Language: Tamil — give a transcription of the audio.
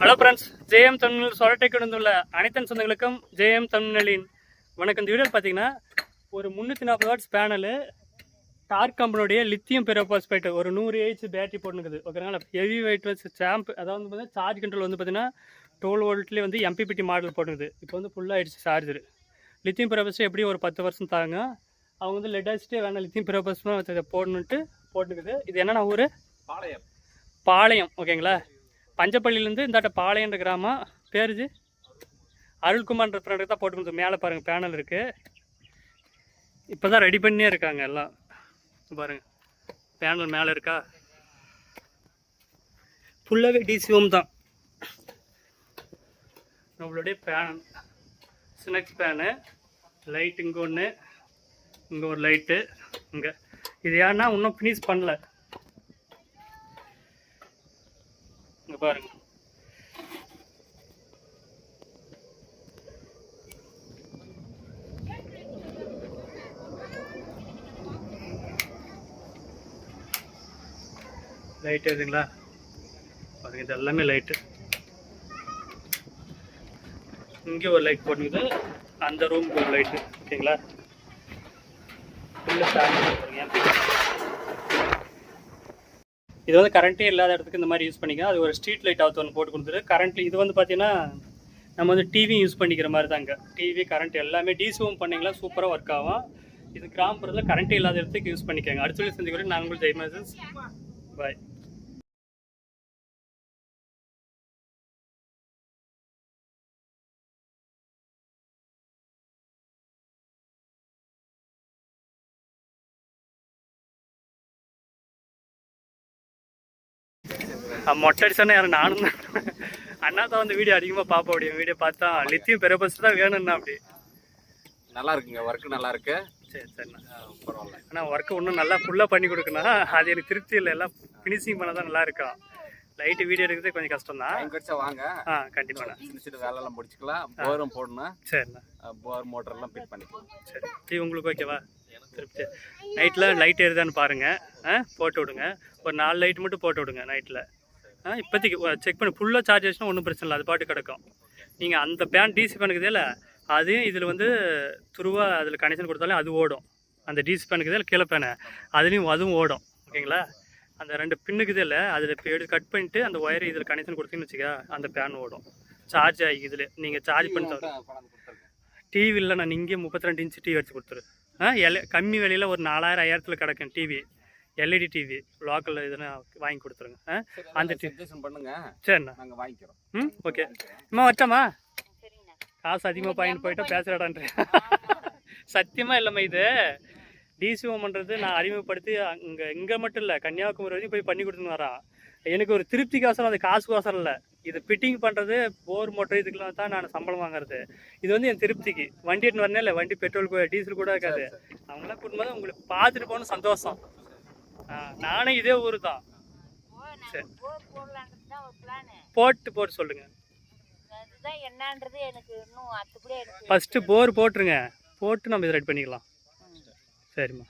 ஹலோ ஃப்ரெண்ட்ஸ் ஜேஎம் தமிழ் சொரட்டை கொண்டுள்ள அனைத்தன் சொந்தங்களுக்கும் ஜேஎம் தமிழின் வணக்கம். இந்த வீடியோ பார்த்தீங்கன்னா ஒரு முந்நூற்றி நாற்பது வாட்ஸ் பேனலு டார்க் கம்பெனியோடைய லித்தியம் பெரோபாஸ்பேட் ஒரு நூறு ஏஹெச் பேட்டரி போட்டுனுக்குது ஓகேங்களா ஹெவி வெயிட் வச்சு சாம்ப் அதாவது வந்து பார்த்தீங்கன்னா சார்ஜ் கண்ட்ரோல் வந்து பார்த்தீங்கன்னா டுவெல் வோல்ட்லேயே வந்து எம்பிபிடி மாடல் போட்டுக்குது இப்போ வந்து ஃபுல்லாக ஆயிடுச்சு சார்ஜர் லித்தியம் பெரோபாஸ்ட் எப்படி ஒரு பத்து வருஷம் தாங்க. அவங்க வந்து லெட் அடிச்சுட்டு வேணாம் லித்தியம் பெரோபாஸ்ட் போடணுன்ட்டு போட்டுக்குது இது என்னென்ன ஊர்? பாளையம். பாளையம். ஓகேங்களா பஞ்சப்பள்ளியிலேருந்து இந்தாட்ட பாளையன்ற கிராமம். பேருது அருள்குமார்ன்ற ஃப்ரெண்டுக்கு தான் போட்டு கொடுத்து மேலே பாருங்கள் பேனல் இருக்குது இப்போ தான் ரெடி பண்ணியே இருக்காங்க எல்லாம். பாருங்கள் பேனல் மேலே இருக்கா? ஃபுல்லாகவே டிசிஓம் தான். நம்மளுடைய பேனல் ஸ்னெக்ஸ் பேனு லைட் இங்கே ஒன்று இங்கே ஒரு லைட்டு இங்கே. இது ஏன்னா இன்னும் ஃபினிஷ் பண்ணல. பாருங்க. லைட் எதுங்களா? பாருங்க இது எல்லாமே லைட்டு இங்கே ஒரு லைட் போட்டுக்குது. அந்த ரூமுக்கு ஒரு லைட்டு ஓகேங்களா? ஃபுல்லாக சார்ஜ் பாருங்க. இது வந்து கரண்ட்டே இல்லாத இடத்துக்கு இந்த மாதிரி யூஸ் பண்ணிக்கலாம். அது ஒரு ஸ்ட்ரீட் லைட் ஆகுது ஒன்று போட்டு கொடுத்துரு கரண்ட் இது வந்து பார்த்தீங்கன்னா நம்ம வந்து டிவி யூஸ் பண்ணிக்கிற மாதிரி தாங்க. டிவி கரண்ட் எல்லாமே டிசிவும் பண்ணிங்களா சூப்பராக ஒர்க் ஆகும். இது கிராமப்புறத்தில் கரண்ட்டே இல்லாத இடத்துக்கு யூஸ் பண்ணிக்கோங்க. அடுத்த சொல்லி செஞ்சுக்கிறேன் நான் உங்களுக்கு ஜெய்மேசன்ஸ் பாய் மொட்டை அடிச்சானே யாரும் நானும் தான். அண்ணா தான் வந்து வீடியோ அதிகமாக பார்ப்போம் அப்படி வீடியோ பார்த்தா லித்தியம் பெரிய தான் வேணும்னா அப்படி. நல்லா இருக்குங்க ஒர்க் நல்லா இருக்கு. சரி சரிண்ணா பரவாயில்ல. ஆனால் ஒர்க்கு இன்னும் நல்லா ஃபுல்லாக பண்ணி கொடுக்கணும். அது எனக்கு திருப்தி இல்லை எல்லாம் ஃபினிஷிங் பண்ண தான் நல்லா இருக்கும். லைட்டு வீடியோ எடுக்கிறது கொஞ்சம் கஷ்டம் தான். கிடைச்சா வாங்க. ஆ கண்டிப்பாண்ணா. சின்ன சின்ன வேலை எல்லாம் முடிச்சுக்கலாம் போரும் போடணும். சரிண்ணா. போர் மோட்டர் எல்லாம் ஃபிட் பண்ணிக்கலாம். சரி சரி உங்களுக்கு ஓகேவா திருப்தி. நைட்டில் லைட் ஏறுதான்னு பாருங்கள் ஆ போட்டு விடுங்க. ஒரு நாலு லைட் மட்டும் போட்டு விடுங்க நைட்டில் இப்போதைக்கு செக் பண்ணி. ஃபுல்லாக சார்ஜ் ஆச்சுன்னா ஒன்றும் பிரச்சனை இல்லை. அது பாட்டு கிடக்கும். நீங்கள் அந்த பேன் டிசி பண்ணுக்குதே இல்லை அதையும் இதில் வந்து துருவா அதில் கனெக்ஷன் கொடுத்தாலே அது ஓடும். அந்த டிசி பேனுக்குதே இல்லை கீழே பேனை அதுலேயும் அதுவும் ஓடும். ஓகேங்களா? அந்த ரெண்டு பின்னுக்குதே இல்லை அதில் இப்போ எடுத்து கட் பண்ணிட்டு அந்த ஒயர் இதில் கனெக்ஷன் கொடுத்தீங்கன்னு வச்சுக்கா அந்த பேன் ஓடும். சார்ஜ் ஆகி இதில். நீங்கள் சார்ஜ் பண்ணி டிவியில் நான் இங்கே முப்பத்தி ரெண்டு இன்ச்சு டிவி அடிச்சு கொடுத்துரு. ஆ எல் கம்மி விலையில் ஒரு நாலாயிரம் ஐயாயிரத்தில் கிடக்கும் டிவி எல்இடி டிவி லோக்கல் இதுன்னு வாங்கி கொடுத்துருங்க. அந்த பண்ணுங்க. சரிண்ணா. நாங்க வாங்கிக்கிறோம். ம்? ஓகே. அம்மா வச்சம்மா? காசு அதிகமாக பாயிண்ட் போயிட்டா பேசுகிறாடான்ற சத்தியமாக இல்லைம்மா இது. டிசிஓ பண்ணுறது நான் அறிமுகப்படுத்தி அங்கே இங்கே மட்டும் இல்லை கன்னியாகுமரி வரைக்கும் போய் பண்ணி கொடுத்துன்னு வரான் எனக்கு ஒரு திருப்திக்கோசரம் அது காசுக்கோசரம் இல்லை. இது ஃபிட்டிங் பண்ணுறது போர் மோட்டர் இதுக்கெல்லாம் தான் நான் சம்பளம் வாங்குறது. இது வந்து என் திருப்திக்கு. வண்டி எடுத்து வரனே இல்லை வண்டி பெட்ரோல் கூட டீசல் கூட இருக்காது. அவங்களாம் கூட்டும்போது உங்களுக்கு பார்த்துட்டு போகணும் சந்தோஷம். நானே இதே ஊர் தான் சரி. போட்டு போட்டு சொல்லுங்கள் அதுதான் என்னன்றது எனக்கு இன்னும் அத்துப்படியே எனக்கு ஃபஸ்ட்டு போர் போட்டுருங்க. போட்டு நம்ம இதை ரெடி பண்ணிக்கலாம். சரிம்மா.